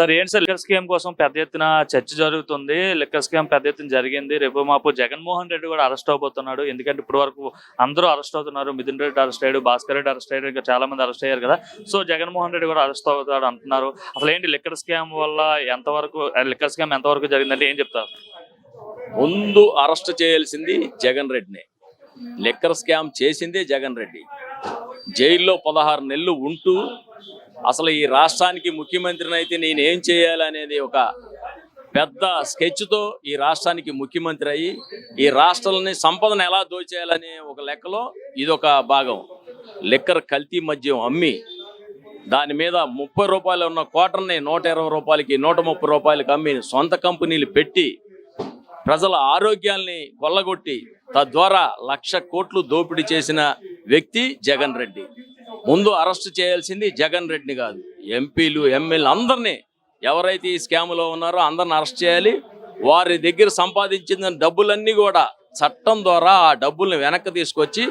Sir ఏంటి sir liquor scheme కోసం పెద్ద ఎత్తున చర్చ జరుగుతుంది. లిక్కర్ స్కీమ్ పెద్ద ఎత్తున జరిగింది. రేపు మాపు జగన్మోహన్ రెడ్డి కూడా అరెస్ట్ అవబోతున్నాడు. ఎందుకంటే ఇప్పటి వరకు అందరూ అరెస్ట్ అవుతున్నారు. మిథున్ రెడ్డి అరెస్ట్ అయ్యాడు భాస్కర్ రెడ్డి అరెస్ట్ అయ్యాడు ఇంకా చాలా మంది అరెస్ట్ అయ్యారు కదా. సో జగన్మోహన్ రెడ్డి కూడా అరెస్ట్ అవుతాడు అంటున్నారు. అసలు ఏంటి లిక్కర్ స్కామ్ వల్ల ఎంతవరకు లిక్కర్ స్కామ్ ఎంతవరకు జరిగిందంటే ఏం చెప్తారు? ముందు అరెస్ట్ చేయాల్సింది జగన్ రెడ్డిని. లిక్కర్ స్కామ్ చేసిందే జగన్ రెడ్డి. జైల్లో పదహారు నెలలు ఉంటూ అసలు ఈ రాష్ట్రానికి ముఖ్యమంత్రిని అయితే నేను ఏం చేయాలనేది ఒక పెద్ద స్కెచ్తో ఈ రాష్ట్రానికి ముఖ్యమంత్రి అయ్యి ఈ రాష్ట్రాలని సంపదను ఎలా దోచేయాలనే ఒక లెక్కలో ఇదొక భాగం. లిక్కర్ కల్తీ మద్యం అమ్మి దాని మీద ముప్పై రూపాయలు ఉన్న కోటర్ని నూట ఇరవై రూపాయలకి నూట ముప్పై రూపాయలకి అమ్మి సొంత కంపెనీలు పెట్టి ప్రజల ఆరోగ్యాల్ని కొల్లగొట్టి తద్వారా లక్ష కోట్లు దోపిడీ చేసిన వ్యక్తి జగన్ రెడ్డి. ముందు అరెస్ట్ చేయాల్సింది జగన్ రెడ్డిని కాదు. ఎంపీలు ఎమ్మెల్యేలు అందరినీ ఎవరైతే ఈ స్కామ్లో ఉన్నారో అందరిని అరెస్ట్ చేయాలి. వారి దగ్గర సంపాదించిన డబ్బులన్నీ కూడా చట్టం ద్వారా ఆ డబ్బుల్ని వెనక్కి తీసుకొచ్చి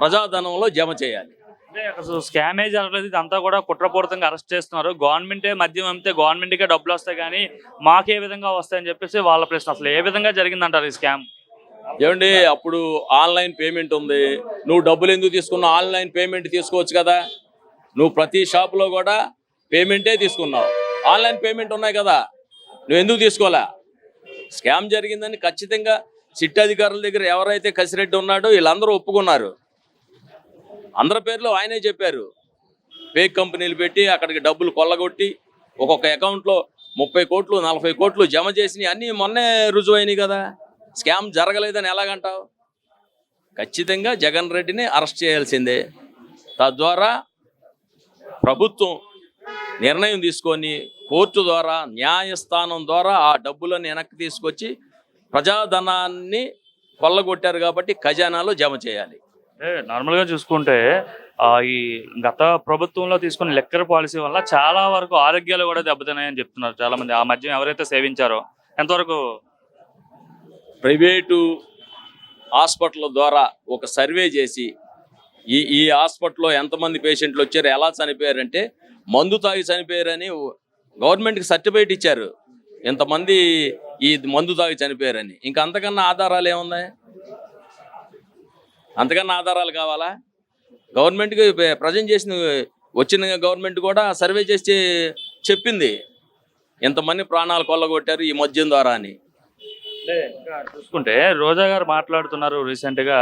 ప్రజాధనంలో జమ చేయాలి. అంటే అసలు స్కామే జరగలేదు ఇదంతా కూడా కుట్రపూరితంగా అరెస్ట్ చేస్తున్నారు. గవర్నమెంటే మద్యం అమ్మితే గవర్నమెంట్కే డబ్బులు వస్తాయి కానీ మాకే విధంగా వస్తాయని చెప్పేసి వాళ్ళ ప్రశ్న. అసలు ఏ విధంగా జరిగిందంటారు ఈ స్కామ్? ఏమండి అప్పుడు ఆన్లైన్ పేమెంట్ ఉంది. నువ్వు డబ్బులు ఎందుకు తీసుకున్నావు? ఆన్లైన్ పేమెంట్ తీసుకోవచ్చు కదా. నువ్వు ప్రతి షాపులో కూడా పేమెంటే తీసుకున్నావు. ఆన్లైన్ పేమెంట్ ఉన్నాయి కదా. నువ్వు ఎందుకు తీసుకోవాలా స్కామ్ జరిగిందని ఖచ్చితంగా సిట్ అధికారుల దగ్గర ఎవరైతే కసిరెడ్డి ఉన్నాడో వీళ్ళందరూ ఒప్పుకున్నారు. అందరి పేర్లు ఆయనే చెప్పారు. ఫేక్ కంపెనీలు పెట్టి అక్కడికి డబ్బులు కొల్లగొట్టి ఒక్కొక్క అకౌంట్లో ముప్పై కోట్లు నలభై కోట్లు జమ చేసినవి అన్నీ మొన్నే రుజువైనాయి కదా. స్కామ్ జరగలేదని ఎలాగంటావు? ఖచ్చితంగా జగన్ రెడ్డిని అరెస్ట్ చేయాల్సిందే. తద్వారా ప్రభుత్వం నిర్ణయం తీసుకొని కోర్టు ద్వారా న్యాయస్థానం ద్వారా ఆ డబ్బులను వెనక్కి తీసుకొచ్చి ప్రజాధనాన్ని కొల్లగొట్టారు కాబట్టి ఖజానాలో జమ చేయాలి. అంటే నార్మల్గా చూసుకుంటే ఈ గత ప్రభుత్వంలో తీసుకున్న లెక్కర్ పాలసీ వల్ల చాలా వరకు ఆరోగ్యాలు కూడా దెబ్బతిన్నాయని చెప్తున్నారు చాలా మంది ఆ మద్యం ఎవరైతే సేవించారో ఎంతవరకు ప్రైవేటు హాస్పిటల్ ద్వారా ఒక సర్వే చేసి ఈ ఈ హాస్పిటల్లో ఎంతమంది పేషెంట్లు వచ్చారు ఎలా చనిపోయారంటే మందు తాగి చనిపోయారని గవర్నమెంట్కి సర్టిఫికేట్ ఇచ్చారు. ఇంతమంది ఈ మందు తాగి చనిపోయారని. ఇంకా అంతకన్నా ఆధారాలు ఏమున్నాయి? అంతకన్నా ఆధారాలు కావాలా? గవర్నమెంట్కి ప్రజెంట్ చేసిన వచ్చిన గవర్నమెంట్ కూడా సర్వే చేసి చెప్పింది. ఇంతమంది ప్రాణాలు కొల్లగొట్టారు ఈ మద్యం ద్వారా అని. అంటే ఇంకా చూసుకుంటే రోజా గారు మాట్లాడుతున్నారు రీసెంట్గా.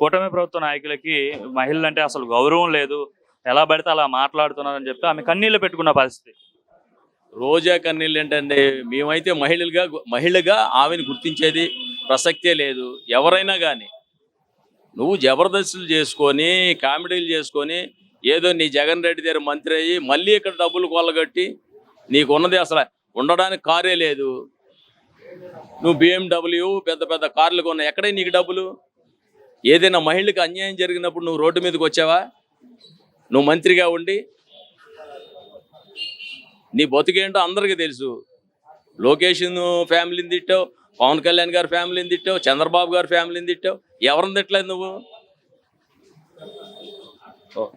కూటమి ప్రభుత్వ నాయకులకి మహిళలు అంటే అసలు గౌరవం లేదు. ఎలా పడితే అలా మాట్లాడుతున్నారని చెప్పి ఆమె కన్నీళ్ళు పెట్టుకున్న పరిస్థితి. రోజా కన్నీళ్ళు ఏంటంటే మేమైతే మహిళలుగా మహిళగా ఆమెను గుర్తించేది ప్రసక్తే లేదు. ఎవరైనా కానీ నువ్వు జబర్దస్తులు చేసుకొని కామెడీలు చేసుకొని ఏదో నీ జగన్ రెడ్డి దగ్గర మంత్రి అయ్యి మళ్ళీ ఇక్కడ డబ్బులు కొల్లగట్టి నీకు ఉన్నది అసలు ఉండడానికి కారే లేదు. నువ్వు బిఎండబ్ల్యూ పెద్ద పెద్ద కార్లు కొన్నా ఎక్కడే నీకు డబ్బులు? ఏదైనా మహిళకి అన్యాయం జరిగినప్పుడు నువ్వు రోడ్డు మీదకి వచ్చావా? నువ్వు మంత్రిగా ఉండి? నీ బతుకేంటో అందరికీ తెలుసు. లోకేష్ ఫ్యామిలీని తిట్టావు పవన్ కళ్యాణ్ గారి ఫ్యామిలీని తిట్టావు చంద్రబాబు గారి ఫ్యామిలీని తిట్టావు. ఎవరిని తిట్టలేదు నువ్వు?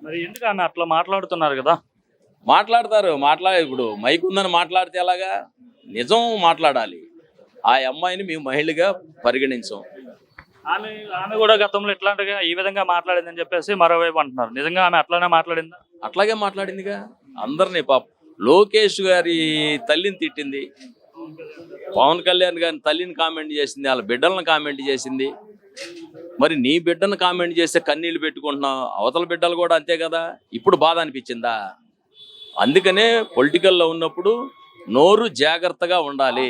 మరి ఎందుకు ఆమె అట్లా మాట్లాడుతున్నారు కదా? మాట్లాడతారు మాట్లా ఇప్పుడు మైక్ ఉందని మాట్లాడితే ఎలాగా? నిజం మాట్లాడాలి. ఆ అమ్మాయిని మేము మహిళగా పరిగణించాం. ఆమె ఆమె కూడా గతంలో ఇట్లాంటిగా ఈ విధంగా మాట్లాడిందని చెప్పేసి మరోవైపు అంటున్నారు. నిజంగా ఆమె అట్లానే మాట్లాడిందా? అట్లాగే మాట్లాడిందిగా. అందరినీ పాప లోకేష్ గారి తల్లిని తిట్టింది. పవన్ కళ్యాణ్ గారి తల్లిని కామెంట్ చేసింది వాళ్ళ బిడ్డలను కామెంట్ చేసింది. మరి నీ బిడ్డను కామెంట్ చేస్తే కన్నీళ్ళు పెట్టుకుంటున్నావు అవతల బిడ్డలు కూడా అంతే కదా? ఇప్పుడు బాధ అనిపించిందా? అందుకనే పొలిటికల్లో ఉన్నప్పుడు నోరు జాగ్రత్తగా ఉండాలి.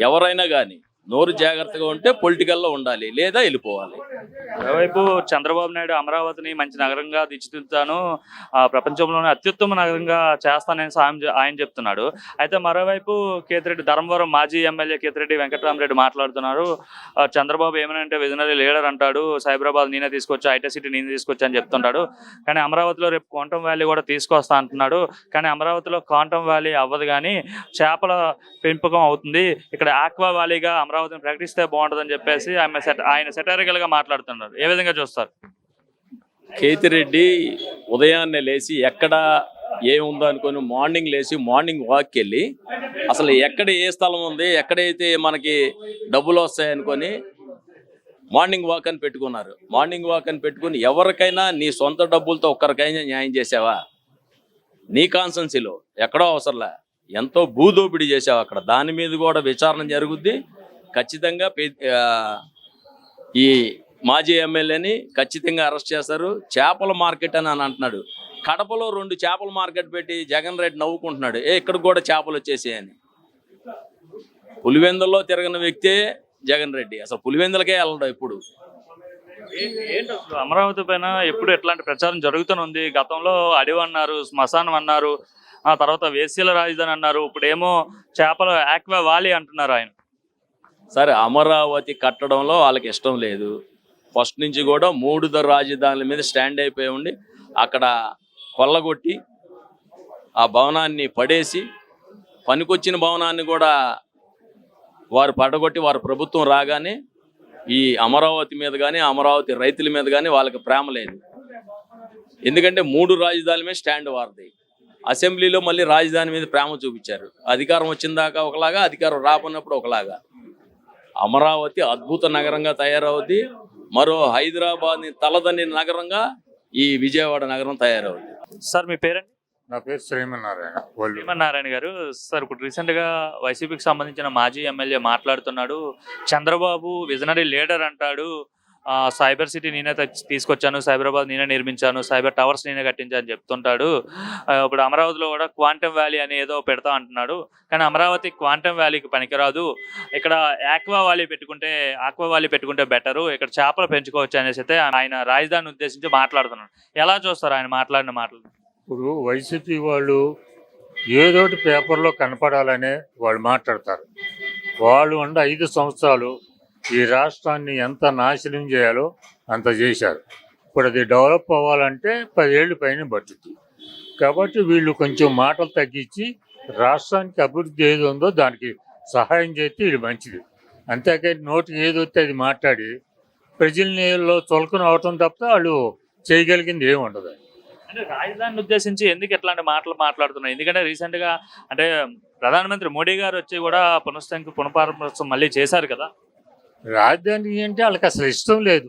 ఎవరైనా కానీ నోరు జాగ్రత్తగా ఉంటే పొలిటికల్లో ఉండాలి లేదా వెళ్ళిపోవాలి. మరోవైపు చంద్రబాబు నాయుడు అమరావతిని మంచి నగరంగా తీర్చిదిద్దుతాను. ఆ ప్రపంచంలోనే అత్యుత్తమ నగరంగా చేస్తానని సాయం ఆయన చెప్తున్నాడు. అయితే మరోవైపు కేతిరెడ్డి ధర్మవరం మాజీ ఎమ్మెల్యే కేతిరెడ్డి వెంకటరామరెడ్డి మాట్లాడుతున్నారు. చంద్రబాబు ఏమనంటే విజనరీ లీడర్ అంటాడు. సైబరాబాద్ నేనే తీసుకొచ్చా ఐటీ సిటీ నేనే తీసుకొచ్చా అని చెప్తుంటాడు. కానీ అమరావతిలో రేపు క్వాంటమ్ వ్యాలీ కూడా తీసుకొస్తా అంటున్నాడు. కానీ అమరావతిలో క్వాంటమ్ వ్యాలీ అవ్వదు కానీ చేపల పెంపకం అవుతుంది. ఇక్కడ ఆక్వా వ్యాలీగా అమరావతిని ప్రకటిస్తే బాగుంటుందని చెప్పేసి ఆమె ఆయన సెటరికల్గా మాట్లాడుతున్నారు. ఏ విధంగా చూస్తారు? కేతిరెడ్డి ఉదయాన్నే లేచి ఎక్కడ ఏముందో అనుకొని మార్నింగ్ లేచి మార్నింగ్ వాక్కి వెళ్ళి అసలు ఎక్కడ ఏ స్థలం ఉంది ఎక్కడైతే మనకి డబ్బులు వస్తాయి అనుకొని మార్నింగ్ వాక్ అని పెట్టుకున్నారు. మార్నింగ్ వాక్ అని పెట్టుకుని ఎవరికైనా నీ సొంత డబ్బులతో ఒక్కరికైనా న్యాయం చేసావా? నీ కాన్సెన్సీలో ఎక్కడో అవసరంలే. ఎంతో భూదోపిడీ చేసావు అక్కడ. దాని మీద కూడా విచారణ జరుగుద్ది. ఖచ్చితంగా ఈ మాజీ ఎమ్మెల్యేని ఖచ్చితంగా అరెస్ట్ చేస్తారు. చేపల మార్కెట్ అని అని అంటున్నాడు. కడపలో రెండు చేపల మార్కెట్ పెట్టి జగన్ రెడ్డి నవ్వుకుంటున్నాడు. ఏ ఇక్కడ కూడా చేపలు వచ్చేసాయని పులివెందుల్లో తిరగని వ్యక్తే జగన్ రెడ్డి. అసలు పులివెందులకే వెళ్ళడం ఇప్పుడు అమరావతి పైన ఎప్పుడు ఎట్లాంటి ప్రచారం జరుగుతూనే ఉంది. గతంలో అడవి అన్నారు శ్మశానం అన్నారు ఆ తర్వాత వేసీల రాజధాని అన్నారు. ఇప్పుడేమో చేపల ఆక్వా వాలి అంటున్నారు ఆయన. సరే అమరావతి కట్టడంలో వాళ్ళకి ఇష్టం లేదు. ఫస్ట్ నుంచి కూడా మూడు రాజధానుల మీద స్టాండ్ అయిపోయి ఉండి అక్కడ కొల్లగొట్టి ఆ భవనాన్ని పడేసి పనికొచ్చిన భవనాన్ని కూడా వారు పడగొట్టి వారు ప్రభుత్వం రాగానే ఈ అమరావతి మీద కానీ అమరావతి రైతుల మీద కానీ వాళ్ళకి ప్రేమ లేదు. ఎందుకంటే మూడు రాజధానుల మీద స్టాండ్ వారిది. అసెంబ్లీలో మళ్ళీ రాజధాని మీద ప్రేమ చూపించారు. అధికారం వచ్చిన దాకా ఒకలాగా అధికారం రాకున్నప్పుడు ఒకలాగా. అమరావతి అద్భుత నగరంగా తయారవుద్ది. మరో హైదరాబాద్ని తలదని నగరంగా ఈ విజయవాడ నగరం తయారవుద్ది సార్ మీ పేరండి? నా పేరు శ్రీమన్నారాయణ వాళ్ళు నారాయణ గారు సార్ ఇప్పుడు రీసెంట్గా వైసీపీకి సంబంధించిన మాజీ ఎమ్మెల్యే మాట్లాడుతున్నాడు. చంద్రబాబు విజనరీ లీడర్ అంటాడు. సైబర్ సిటీ నేనే తీసుకొచ్చాను సైబరాబాద్ నేనే నిర్మించాను సైబర్ టవర్స్ నేనే కట్టించాను చెప్తుంటాడు. ఇప్పుడు అమరావతిలో కూడా క్వాంటమ్ వ్యాలీ అని ఏదో పెడతా అంటున్నాడు. కానీ అమరావతి క్వాంటమ్ వ్యాలీకి పనికిరాదు. ఇక్కడ ఆక్వా వ్యాలీ పెట్టుకుంటే ఆక్వా వ్యాలీ పెట్టుకుంటే బెటరు. ఇక్కడ చేపలు పెంచుకోవచ్చు అనేసి అయితే ఆయన రాజధాని ఉద్దేశించి మాట్లాడుతున్నాడు. ఎలా చూస్తారు ఆయన మాట్లాడిన మాటలు? ఇప్పుడు వైసీపీ వాళ్ళు ఏదోటి పేపర్లో కనపడాలనే వాళ్ళు మాట్లాడతారు. వాళ్ళు ఉండే ఐదు సంవత్సరాలు ఈ రాష్ట్రాన్ని ఎంత నాశనం చేయాలో అంత చేశారు. ఇప్పుడు అది డెవలప్ అవ్వాలంటే పదేళ్ళు పైన బడ్జెట్ కాబట్టి వీళ్ళు కొంచెం మాటలు తగ్గించి రాష్ట్రానికి అభివృద్ధి ఏది ఉందో దానికి సహాయం చేస్తే ఇది మంచిది. అంతేకాని నోటికి ఏది వస్తే అది మాట్లాడి ప్రజల్లో చులకన అవటం తప్ప వాళ్ళు చేయగలిగింది ఏమి ఉండదు. అంటే రాజధానిని ఉద్దేశించి ఎందుకు ఎట్లాంటి మాటలు మాట్లాడుతున్నాయి ఎందుకంటే రీసెంట్గా అంటే ప్రధానమంత్రి మోడీ గారు వచ్చి కూడా పునఃస్థంకి పునఃప్రారంభోత్సవం మళ్ళీ చేశారు కదా? రాజధాని అంటే వాళ్ళకి అసలు ఇష్టం లేదు.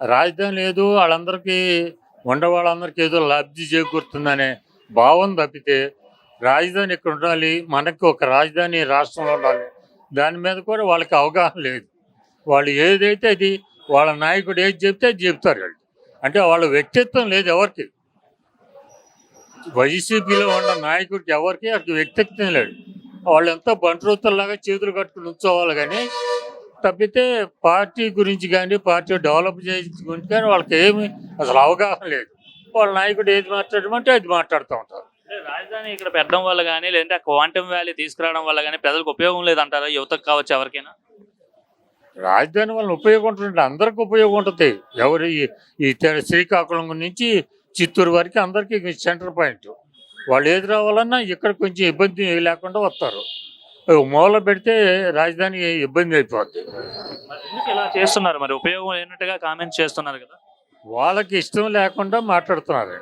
రాజధాని లేదు వాళ్ళందరికీ ఉండ వాళ్ళందరికీ ఏదో లబ్ధి చేకూరుతుందనే భావం తప్పితే రాజధాని ఇక్కడ ఉండాలి? మనకి ఒక రాజధాని రాష్ట్రంలో ఉండాలి. దాని మీద కూడా వాళ్ళకి అవగాహన లేదు. వాళ్ళు ఏదైతే అది వాళ్ళ నాయకుడు ఏది చెప్తే అది చెప్తారు వాళ్ళు. అంటే వాళ్ళ వ్యక్తిత్వం లేదు ఎవరికి. వైసీపీలో ఉన్న నాయకుడికి ఎవరికి అక్కడ వ్యక్తిత్వం లేదు. వాళ్ళు ఎంతో బంట్రోతుల్లాగా చేతులు కట్టుకుని ఉంచోవాలి కానీ తప్పితే పార్టీ గురించి కానీ పార్టీ డెవలప్ చేసి గురించి కానీ వాళ్ళకి ఏమి అసలు అవగాహన లేదు. వాళ్ళ నాయకుడు ఏది మాట్లాడమంటే అది మాట్లాడుతూ ఉంటారు. రాజధాని ఇక్కడ పెట్టడం వల్ల కానీ లేదంటే క్వాంటమ్ వ్యాలీ తీసుకురావడం వల్ల కానీ ప్రజలకు ఉపయోగం లేదంటారా? యువతకు కావచ్చు ఎవరికైనా? రాజధాని వల్ల ఉపయోగం ఉంటుంది. అందరికి ఉపయోగం ఉంటుంది. ఎవరు ఈ- శ్రీకాకుళం నుంచి చిత్తూరు వరకు అందరికీ సెంటర్ పాయింట్. వాళ్ళు ఏది రావాలన్నా ఇక్కడ కొంచెం ఇబ్బంది లేకుండా వస్తారు. మూల పెడితే రాజధాని ఇబ్బంది అయిపోద్ది. మరి ఎందుకు ఇలా చేస్తున్నారు మరి? ఉపయోగం లేనట్టుగా కామెంట్స్ చేస్తున్నారు కదా. వాళ్ళకి ఇష్టం లేకుండా మాట్లాడుతున్నారు.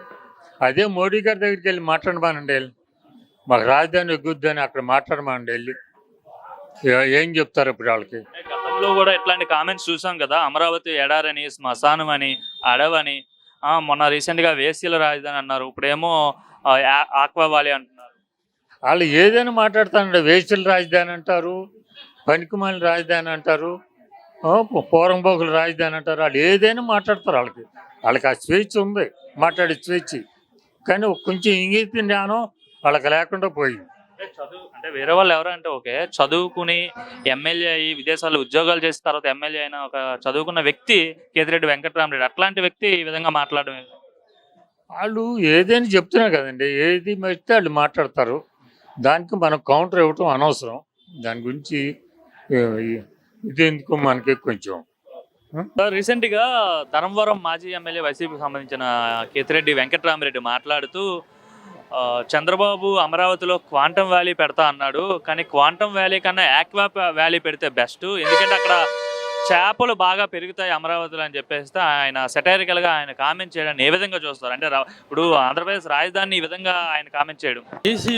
అదే మోడీ గారి దగ్గరికి వెళ్ళి మాట్లాడమానండి వెళ్ళి. మాకు రాజధాని ఎగ్గుద్దని అక్కడ మాట్లాడమానండి వెళ్ళి. ఏ- చెప్తారు ఇప్పుడు వాళ్ళకి? గతంలో కూడా ఇట్లాంటి కామెంట్స్ చూసాం కదా. అమరావతి ఎడారని శ్మశానం అని అడవని. ఆ, మొన్న రీసెంట్గా వేసీల రాజధాని అన్నారు. ఇప్పుడేమో ఆక్వా వ్యాలీ అంటున్నారు. వాళ్ళు ఏదైనా మాట్లాడుతారండి వేసుల రాజధాని అంటారు పనికిమాలిన రాజధాని అంటారు పోరంబోకుల రాజధాని అంటారు వాళ్ళు ఏదైనా మాట్లాడతారు వాళ్ళకి. వాళ్ళకి ఆ స్వేచ్ఛ ఉంది మాట్లాడే స్వేచ్ఛ. కానీ కొంచెం ఇంగిత జ్ఞానం వాళ్ళకి లేకుండా పోయింది. అంటే చదువు అంటే వేరే వాళ్ళు ఎవరంటే ఓకే చదువుకుని ఎమ్మెల్యే అయ్యి విదేశాల్లో ఉద్యోగాలు చేసిన తర్వాత ఎమ్మెల్యే అయిన ఒక చదువుకున్న వ్యక్తి కేతిరెడ్డి వెంకటరామరెడ్డి అట్లాంటి వ్యక్తి ఈ విధంగా మాట్లాడడం? వాళ్ళు ఏదైనా చెప్తున్నారు కదండి ఏది మెడితే వాళ్ళు మాట్లాడతారు. దానికి మనం కౌంటర్ ఇవ్వటం అనవసరం. దాని గురించి ఇదేందుకు ఇది ఎందుకు మనకి కొంచెం సార్ రీసెంట్గా ధర్మవరం మాజీ ఎమ్మెల్యే వైసీపీకి సంబంధించిన కేతిరెడ్డి వెంకటరామరెడ్డి మాట్లాడుతూ చంద్రబాబు అమరావతిలో క్వాంటమ్ వ్యాలీ పెడతా అన్నాడు. కానీ క్వాంటమ్ వ్యాలీ కన్నా యాక్వా వ్యాలీ పెడితే బెస్ట్ ఎందుకంటే అక్కడ చేపలు బాగా పెరుగుతాయి అమరావతిలో అని చెప్పేస్తే ఆయన సెటైరికల్గా ఆయన కామెంట్ చేయడాన్ని ఏ విధంగా చూస్తారు? అంటే ఇప్పుడు ఆంధ్రప్రదేశ్ రాజధాని ఈ విధంగా ఆయన కామెంట్ చేయడం.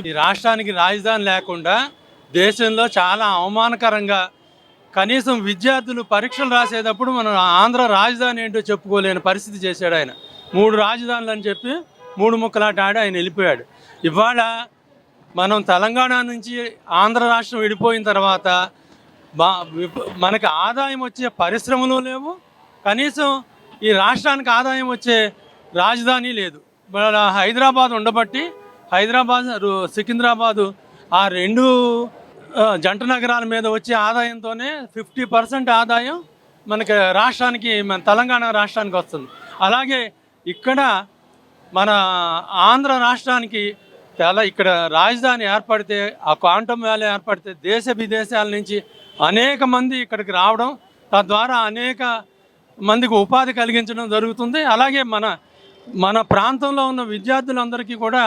ఈ రాష్ట్రానికి రాజధాని లేకుండా దేశంలో చాలా అవమానకరంగా కనీసం విద్యార్థులు పరీక్షలు రాసేటప్పుడు మనం ఆంధ్ర రాజధాని ఏంటో చెప్పుకోలేని పరిస్థితి చేశాడు ఆయన. మూడు రాజధానులు అని చెప్పి మూడు ముక్కలాట ఆడి ఆయన వెళ్ళిపోయాడు. ఇవాళ మనం తెలంగాణ నుంచి ఆంధ్ర రాష్ట్రం విడిపోయిన తర్వాత మనకి ఆదాయం వచ్చే పరిశ్రమలు లేవు. కనీసం ఈ రాష్ట్రానికి ఆదాయం వచ్చే రాజధాని లేదు. మన హైదరాబాద్ ఉండబట్టి హైదరాబాద్ సికింద్రాబాదు ఆ రెండు జంట నగరాల మీద వచ్చే ఆదాయంతోనే ఫిఫ్టీ పర్సెంట్ ఆదాయం మనకి రాష్ట్రానికి మన తెలంగాణ రాష్ట్రానికి వస్తుంది. అలాగే ఇక్కడ మన ఆంధ్ర రాష్ట్రానికి చాలా ఇక్కడ రాజధాని ఏర్పడితే ఆ క్వాంటమ్ వ్యాలీ ఏర్పడితే దేశ విదేశాల నుంచి అనేక మంది ఇక్కడికి రావడం తద్వారా అనేక మందికి ఉపాధి కలిగించడం జరుగుతుంది. అలాగే మన మన ప్రాంతంలో ఉన్న విద్యార్థులందరికీ కూడా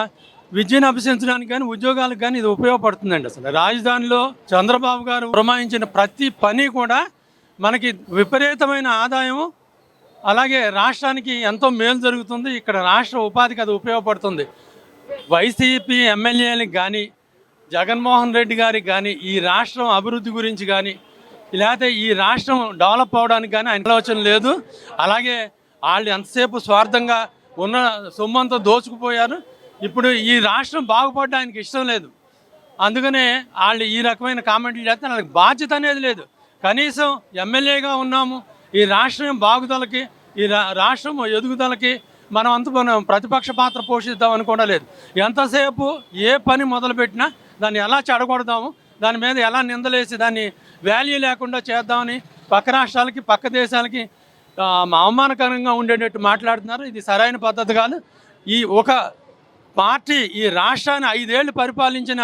విద్యను అభ్యసించడానికి కానీ ఉద్యోగాలకు కానీ ఇది ఉపయోగపడుతుందండి అసలు. రాజధానిలో చంద్రబాబు గారు పురమాయించిన ప్రతి పని కూడా మనకి విపరీతమైన ఆదాయం అలాగే రాష్ట్రానికి ఎంతో మేలు జరుగుతుంది. ఇక్కడ రాష్ట్ర ఉపాధికి అది ఉపయోగపడుతుంది. వైసీపీ ఎమ్మెల్యేలకు కానీ జగన్మోహన్ రెడ్డి గారికి కానీ ఈ రాష్ట్రం అభివృద్ధి గురించి కానీ లేకపోతే ఈ రాష్ట్రం డెవలప్ అవడానికి కానీ ఆయన ఆలోచన లేదు. అలాగే వాళ్ళు ఎంతసేపు స్వార్థంగా ఉన్న సొమ్మంతా దోచుకుపోయారు. ఇప్పుడు ఈ రాష్ట్రం బాగుపడడానికి ఇష్టం లేదు. అందుకనే వాళ్ళు ఈ రకమైన కామెంట్లు చేస్తే వాళ్ళకి బాధ్యత అనేది లేదు. కనీసం ఎమ్మెల్యేగా ఉన్నాము ఈ రాష్ట్రం బాగుదలకి ఈ రా- రాష్ట్రం ఎదుగుదలకి మనం అంత మనం ప్రతిపక్ష పాత్ర పోషిద్దాం అనుకోవడం లేదు. ఎంతసేపు ఏ పని మొదలుపెట్టినా దాన్ని ఎలా చెడగొడదాము? దాని మీద ఎలా నిందలేసి దాన్ని వాల్యూ లేకుండా చేద్దామని పక్క రాష్ట్రాలకి పక్క దేశాలకి అవమానకరంగా ఉండేటట్టు మాట్లాడుతున్నారు. ఇది సరైన పద్ధతి కాదు. ఈ ఒక పార్టీ ఈ రాష్ట్రాన్ని ఐదేళ్ళు పరిపాలించిన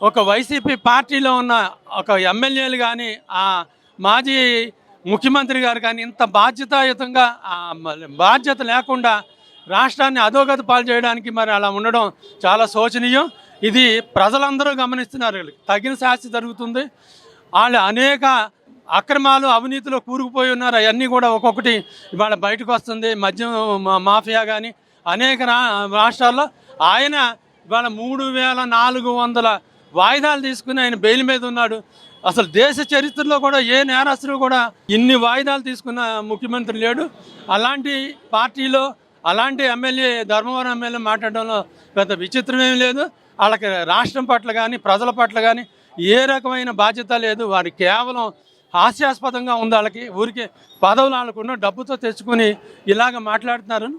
ఒక వైసీపీ పార్టీలో ఉన్న ఒక ఎమ్మెల్యేలు కానీ ఆ మాజీ ముఖ్యమంత్రి గారు కానీ ఇంత బాధ్యతాయుతంగా బాధ్యత లేకుండా రాష్ట్రాన్ని అధోగతి పాలు చేయడానికి మరి అలా ఉండడం చాలా శోచనీయం. ఇది ప్రజలందరూ గమనిస్తున్నారు. తగిన శాస్తి జరుగుతుంది. వాళ్ళు అనేక అక్రమాలు అవినీతిలో కూరుకుపోయి ఉన్నారు. అవన్నీ కూడా ఒక్కొక్కటి ఇవాళ బయటకు వస్తుంది. మద్యం మాఫియా కానీ అనేక రా రాష్ట్రాల్లో ఆయన ఇవాళ మూడు వేల నాలుగు వందల వాయిదాలు తీసుకుని ఆయన బెయిల్ మీద ఉన్నాడు. అసలు దేశ చరిత్రలో కూడా ఏ నేరస్తుడు కూడా ఇన్ని వాయిదాలు తీసుకున్న ముఖ్యమంత్రి లేడు. అలాంటి పార్టీలో అలాంటి ఎమ్మెల్యే ధర్మవరం ఎమ్మెల్యే మాట్లాడడంలో పెద్ద విచిత్రమేం లేదు. వాళ్ళకి రాష్ట్రం పట్ల కానీ ప్రజల పట్ల కానీ ఏ రకమైన బాధ్యత లేదు. వారి కేవలం హాస్యాస్పదంగా ఉంది వాళ్ళకి. ఊరికే పదవులు వాళ్ళకున్న డబ్బుతో తెచ్చుకుని ఇలాగ మాట్లాడుతున్నారని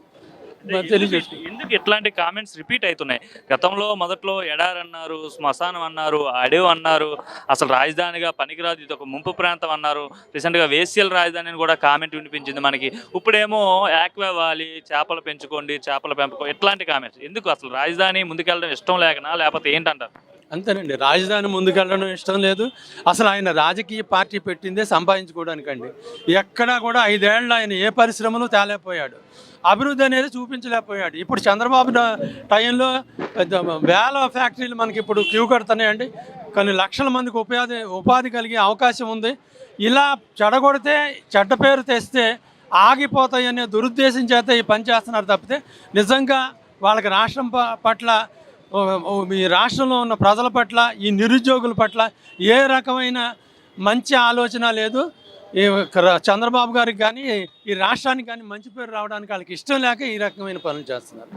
ఎందుకు ఇట్లాంటి కామెంట్స్ రిపీట్ అవుతున్నాయి? గతంలో మొదట్లో ఎడారి అన్నారు శ్మశానం అన్నారు అడవి అన్నారు అసలు రాజధానిగా పనికిరాదు ఇది ఒక ముంపు ప్రాంతం అన్నారు. రీసెంట్గా వేసియల్ రాజధాని అని కూడా కామెంట్ వినిపించింది మనకి. ఇప్పుడేమో యాక్వా వాలి చేపలు పెంచుకోండి చేపల పెంపకం ఇట్లాంటి కామెంట్స్ ఎందుకు అసలు రాజధాని ముందుకెళ్ళడం ఇష్టం లేకనా? లేకపోతే ఏంటంటారు? అంతేనండి. రాజధాని ముందుకెళ్ళడం ఇష్టం లేదు. అసలు ఆయన రాజకీయ పార్టీ పెట్టిందే సంపాదించుకోవడానికండి. ఎక్కడా కూడా ఐదేళ్ళు ఆయన ఏ పరిశ్రమలు తేలేకపోయాడు. అభివృద్ధి అనేది చూపించలేకపోయాడు. ఇప్పుడు చంద్రబాబు టైంలో వేల ఫ్యాక్టరీలు మనకి ఇప్పుడు క్యూ కడుతున్నాయండి. కొన్ని లక్షల మందికి ఉపాధి ఉపాధి కలిగే అవకాశం ఉంది. ఇలా చెడగొడితే చెడ్డ పేరు తెస్తే ఆగిపోతాయనే దురుద్దేశం చేత ఈ పని చేస్తున్నారు తప్పితే నిజంగా వాళ్ళకి రాష్ట్రం ప- పట్ల ఈ రాష్ట్రంలో ఉన్న ప్రజల పట్ల ఈ నిరుద్యోగుల పట్ల ఏ రకమైన మంచి ఆలోచన లేదు? ఈ చంద్రబాబు గారికి కానీ ఈ రాష్ట్రానికి కానీ మంచి పేరు రావడానికి వాళ్ళకి ఇష్టం లేక ఈ రకమైన పనులు చేస్తున్నారు.